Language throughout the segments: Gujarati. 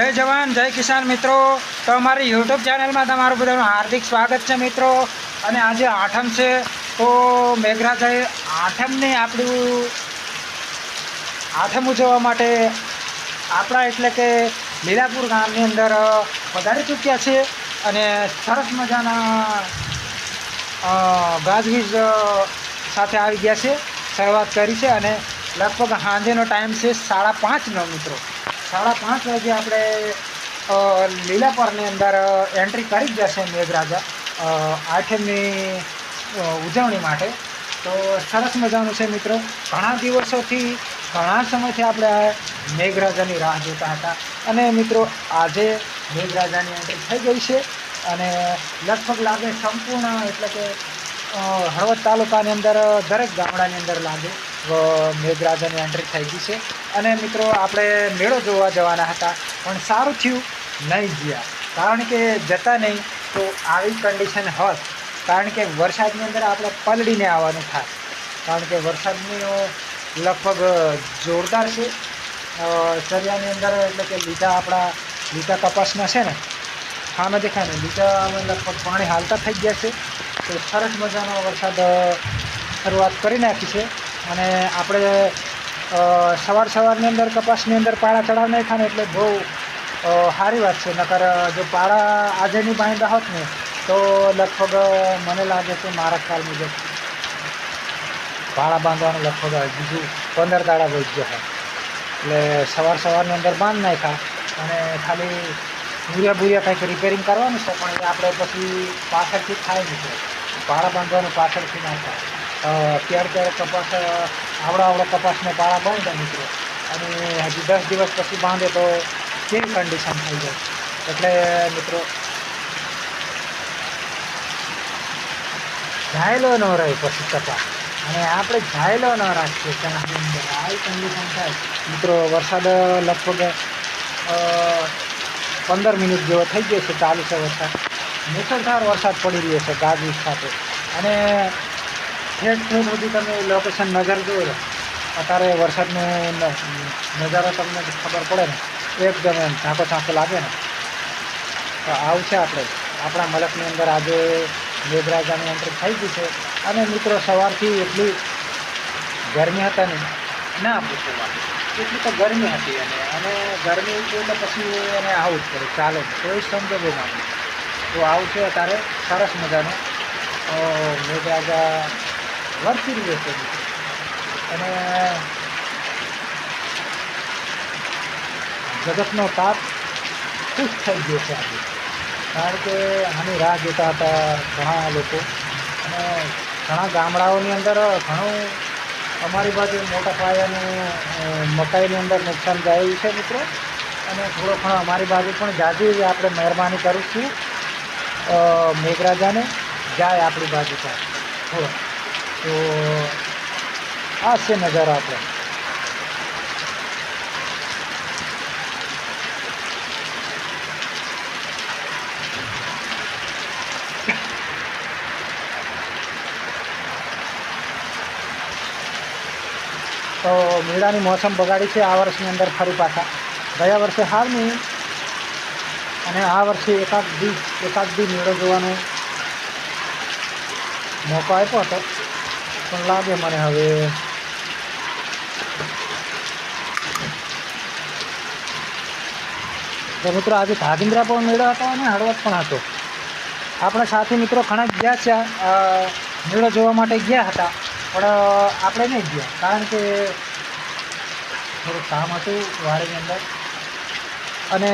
જય જવાન, જય કિસાન મિત્રો. તો અમારી યુટ્યુબ ચેનલમાં તમારું બધાનું હાર્દિક સ્વાગત છે મિત્રો. અને આજે આઠમ છે. તો મેઘરાજાએ આઠમને આપણું આઠમ ઉજવવા માટે આપણા એટલે કે લીલાપુર ગામની અંદર વધારી ચૂક્યા છે. અને સરસ મજાના ગાજવીજ સાથે આવી ગયા છે. શરૂઆત કરી છે અને લગભગ સાંજેનો ટાઈમ છે સાડા પાંચનો મિત્રો. સાડા પાંચ વાગે આપણે લીલાપરની અંદર એન્ટ્રી કરી જશે મેઘરાજા આઠમી ઉજવણી માટે. તો સરસ મજાનું છે મિત્રો. ઘણા દિવસોથી, ઘણા સમયથી આપણે મેઘરાજાની રાહ જોતા હતા. અને મિત્રો, આજે મેઘરાજાની એન્ટ્રી થઈ ગઈ છે. અને લગભગ લાગે સંપૂર્ણ, એટલે કે હળવદ તાલુકાની અંદર દરેક ગામડાની અંદર લાગે. મેઘરાજાની એન્ટ્રી થઈ ગઈ છે. અને મિત્રો, આપણે મેળો જોવા જવાના હતા, પણ સારું થયું નહીં ગયા. કારણ કે જતા નહીં, તો આવી કન્ડિશન હોત. કારણ કે વરસાદની અંદર આપણે પલળીને આવવાનું થાય કારણ કે વરસાદની લગભગ જોરદાર છે. ચરિયાની અંદર એટલે કે લીધા આપણા, લીધા કપાસના છે ને સામે દેખાય ને લીધા લગભગ પાણી હાલતા થઈ ગયા છે. તો સરસ મજાનો વરસાદ શરૂઆત કરી નાખી છે. અને આપણે સવાર સવારની અંદર કપાસની અંદર પાળા ચડાવ નહીં ખાને એટલે બહુ સારી વાત છે. નકર જો પાળા આજે નહીં બાંધ્યા હોત ને, તો લગભગ મને લાગે છે મારા ખ્યાલ મુજબ પાળા બાંધવાનું લગભગ બીજું પંદર દાડા વહી ગયા એટલે સવાર સવારની અંદર બાંધ નાખ્યા અને ખાલી ભૂરિયા ભૂરિયા કંઈક રિપેરિંગ કરવાનું છે, પણ આપણે પછી પાછળથી થાય નહીં પાળા બાંધવાનું પાછળથી ના થાય. ક્યારે ક્યારે કપાસ આવડા આવડા કપાસને પાળા બાંધતા મિત્રો. અને હજી દસ દિવસ પછી બાંધે તો કેવી કન્ડિશન થઈ જાય? એટલે મિત્રો ઝાયલો ન રહે પછી કપાસ. અને આપણે ઝાયલો ન રાખીએ ચણાની અંદર આવી કન્ડિશન થાય. મિત્રો, વરસાદ લગભગ પંદર મિનિટ જેવો થઈ ગયો છે, ચાલુ છે વરસાદ. મુસળધાર વરસાદ પડી રહ્યો છે ગાજવીજ સાથે. અને ઠેઠ ઠેર સુધી તમે લોકેશન નજર જોયો અત્યારે વરસાદનો નજારો તમને ખબર પડે ને, એકદમ એમ ઝાંકો ઝાંકો લાગે ને. તો આવું છે આપણે. આપણા મલકની અંદર આજે મેઘરાજાની એન્ટ્રી થઈ ગઈ છે. અને મિત્રો સવારથી એટલી ગરમી હતા ને ના, પૂછો એટલી તો ગરમી હતી અને અને ગરમી એટલે પછી એને આવું જ પડે. ચાલે કોઈ સમજો ના તો આવું છે અત્યારે સરસ મજાનું. મેઘરાજા વરસી રહ્યો છે અને જગતનો તાપ ખુશ થઈ ગયો છે આજે. કારણ કે આની રાહ જોતા હતા ઘણા લોકો. અને ઘણા ગામડાઓની અંદર ઘણું અમારી બાજુ મોટા પાયાનું મકાઈની અંદર નુકસાન ગયું છે મિત્રો. અને થોડો ઘણો અમારી બાજુ પણ જાજી આપણે મહેરબાની કરું છું. મેઘરાજાને. જાય આપણી બાજુ. પર થોડો તો આ છે નજારો આપણે. તો મેળાની મોસમ બગાડી છે આ વર્ષની અંદર ફરી પાછા. ગયા વર્ષે હાર નહીં. અને આ વર્ષે એકાદ દી એકાદ દી મેળો જોવાનો મોકો આપ્યો હતો. પણ લાગે મને હવે. તો મિત્રો, આજે ધાગિંદ્રા પણ મેળો હતો અને હળવદ પણ હતો. આપણા સાથી મિત્રો ઘણા ગયા છે મેળો જોવા માટે ગયા હતા, પણ આપણે નહીં ગયા, કારણ કે થોડું કામ હતું વાડીની અંદર. અને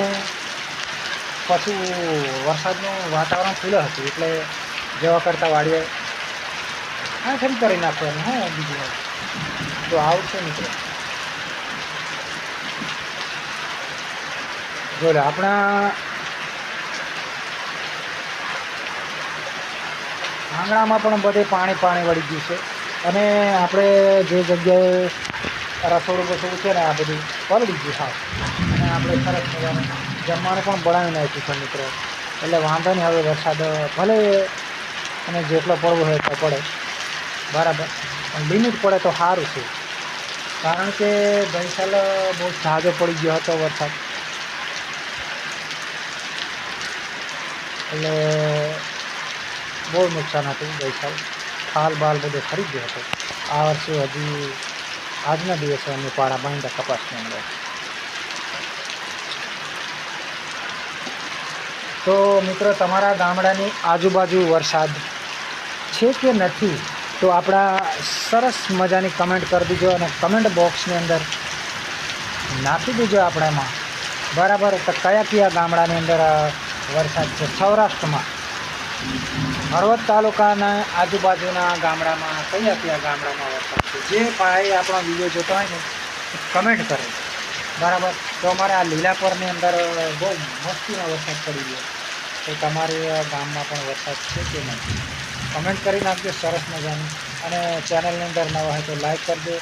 પછી વરસાદનું વાતાવરણ ખુલ્લું હતું, એટલે જવા કરતાં વાડીએ હા ફરી કરી નાખવાનું, હા, બીજું. તો આવશે મિત્રો. જોડે આપણા આંગણામાં પણ બધે પાણી પાણી વળી ગયું છે. અને આપણે જે જગ્યાએ રસોડું બસોડું છે ને, આ બધું પલળી ગયું સાવ અને આપણે સરસ મજાનું જમવાનું પણ બળાવી નાખ્યું છે, મિત્રો. એટલે વાંધો નહીં, હવે વરસાદ ભલે અને જેટલો પડવો હોય તો પડે. બરાબર. પણ લિમિટ પડે તો સારું છે. કારણ કે ગઈ બહુ ઝાઝો પડી ગયો હતો વરસાદ. એટલે બહુ નુકસાન હતું ગઈ સાલ થાલ બાલ બધું ખરી ગયો હતો. આ વર્ષે હજી આજના દિવસે અમે પાડા બાંધ્યા કપાસની અંદર. તો મિત્રો, તમારા ગામડાની આજુબાજુ વરસાદ છે કે નથી? તો આપણા સરસ મજાની કમેન્ટ કરી દીજો અને કમેન્ટ બોક્સની અંદર નાખી દેજો એમાં. બરાબર? તો કયા કયા ગામડાની અંદર વરસાદ છે? સૌરાષ્ટ્રમાં. હળવદ તાલુકાના આજુબાજુના ગામડામાં કયા કયા ગામડામાં વરસાદ છે? જે ભાઈ આપણો વીડિયો જોતો હોય ને કમેન્ટ કરે. બરાબર? તો અમારે આ લીલાપરની અંદર બહુ મસ્તીનો વરસાદ પડી ગયો. તો તમારે ગામમાં પણ વરસાદ છે કે નહીં? કમેન્ટ કરી નાખજો, સરસ મજાની. અને ચેનલની અંદર નવા હોય તો લાઈક કરજો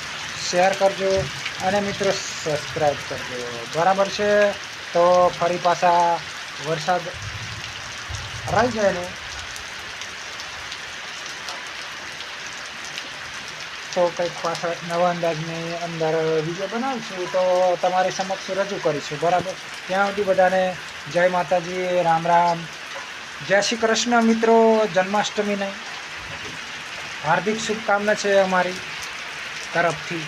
શેર કરજો, અને મિત્રો સબસ્ક્રાઈબ કરજો. બરાબર છે? તો ફરી પાછા વરસાદ રહી જાય ને? તો કંઈક પાછળ નવા અંદાજની અંદર વીડિયો બનાવીશું. તો તમારી સમક્ષ રજૂ કરીશું. બરાબર? ત્યાં સુધી બધાને જય માતાજી, રામ રામ. જય શ્રી કૃષ્ણ મિત્રો જન્માષ્ટમીને હાર્દિક શુભકામના છે અમારી તરફથી.